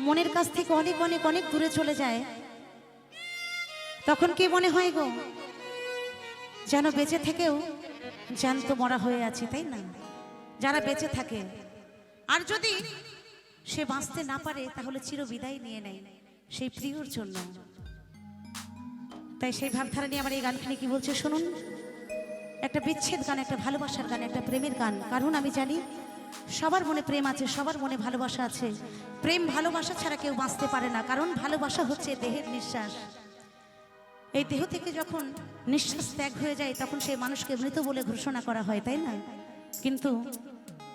মনের কাছ থেকে অনেক অনেক অনেক দূরে চলে যায়। তখন কি মনে হয় গো? যেন বেঁচে থেকেও জ্যান্ত মরা হয়ে আছে, তাই না? যারা বেঁচে থাকে। আর যদি সে বাঁচতে না পারে, তাহলে চির বিদায় নিয়ে নেয় সেই প্রিয়র জন্য। তাই সেই ভাবধারা নিয়ে আমার এই গানখানে কি বলছে, শুনুন। একটা বিচ্ছেদ গান, একটা ভালোবাসার গান, একটা প্রেমের গান। কারণ আমি জানি সবার মনে প্রেম আছে, সবার মনে ভালোবাসা আছে। প্রেম ভালোবাসা ছাড়া কেউ বাঁচতে পারে না, কারণ ভালোবাসা হচ্ছে দেহের নিঃশ্বাস। এই দেহ থেকে যখন নিঃশ্বাস ত্যাগ হয়ে যায়, তখন সেই মানুষকে মৃত বলে ঘোষণা করা হয়, তাই না? কিন্তু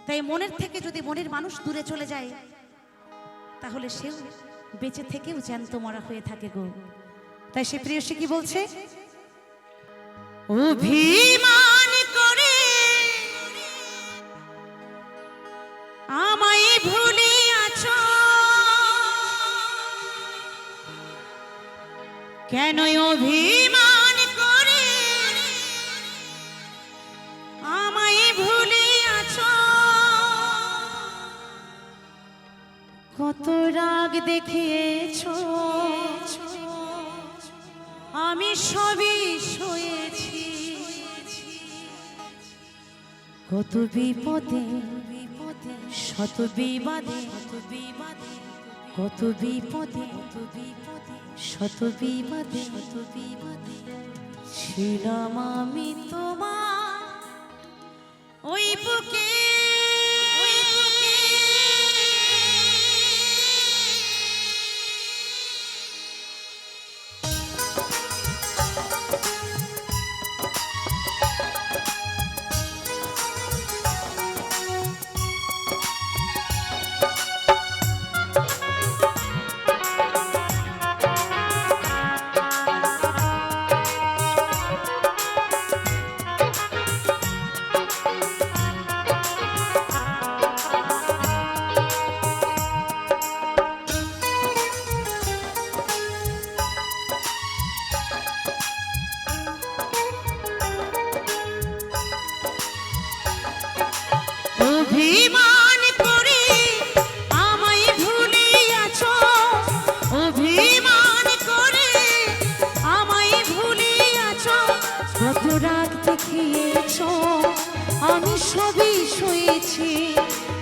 তাই মনের থেকে যদি মনের মানুষ দূরে চলে যায়, তাহলে সেও বেঁচে থেকেও জ্যান্ত মরা হয়ে থাকে গো। তাই সে প্রিয়সী কি বলছে? অভিমান! কেন অভিমান করে? আমায় ভুলে আছো? কত রাগ দেখিয়েছো? আমি সবই সয়েছি। কত বিপদে বিপদে, শত বিবাদে কত বিপদে শত বিপদে শত বিপদে ছিলাম আমি তোমার ওই বুকে। অভিমান করে আমায় ভুলে আছো? অভিমান করে আমায় ভুলে আছো? কত রাগ দেখিয়েছো? আমি সবই সয়েছি।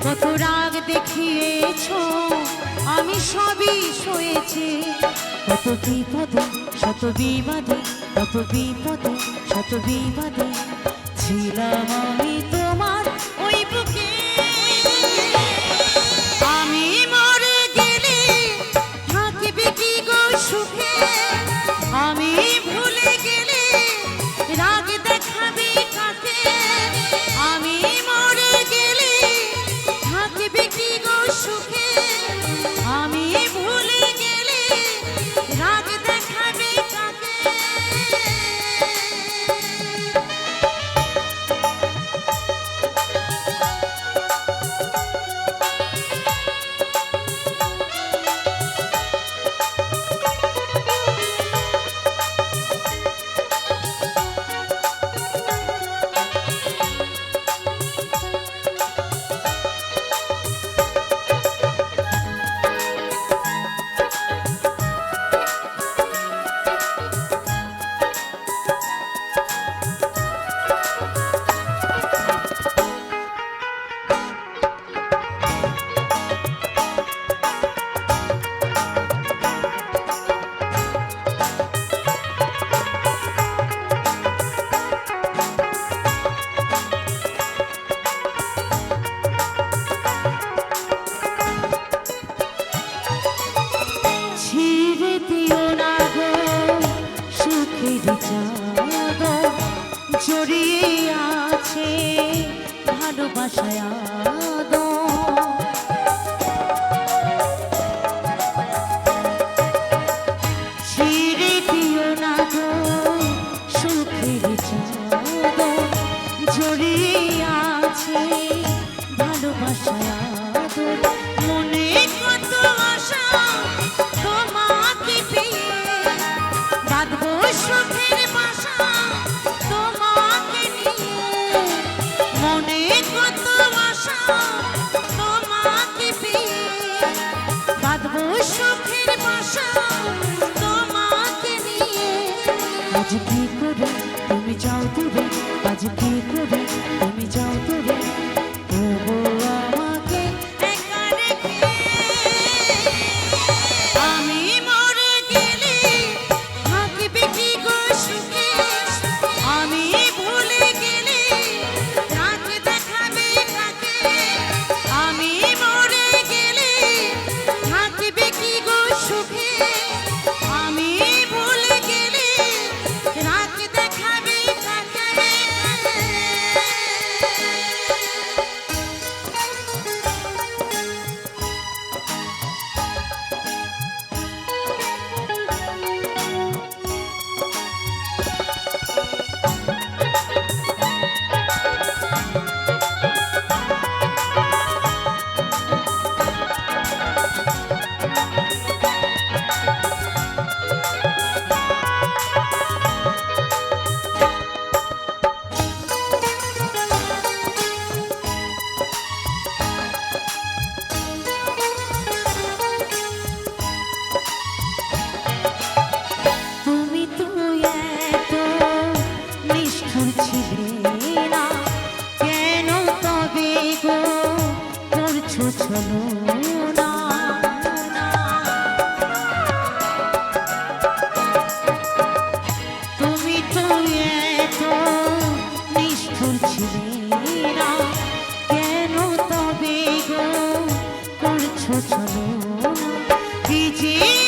কত রাগ দেখিয়েছো? আমি সবই সয়েছি। কত বিপদে, শত বিবাদে, কত বিপদে, শত বিবাদে ছিলাম আমি জড়িয়ে আছে ভালোবাসায় আদর। তুমি যাও তুমি। की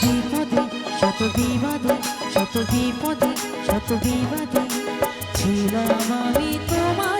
বিপদে শত বিবাদে শত বিপদে শত বিবাদে ছিলাম আমি তোমার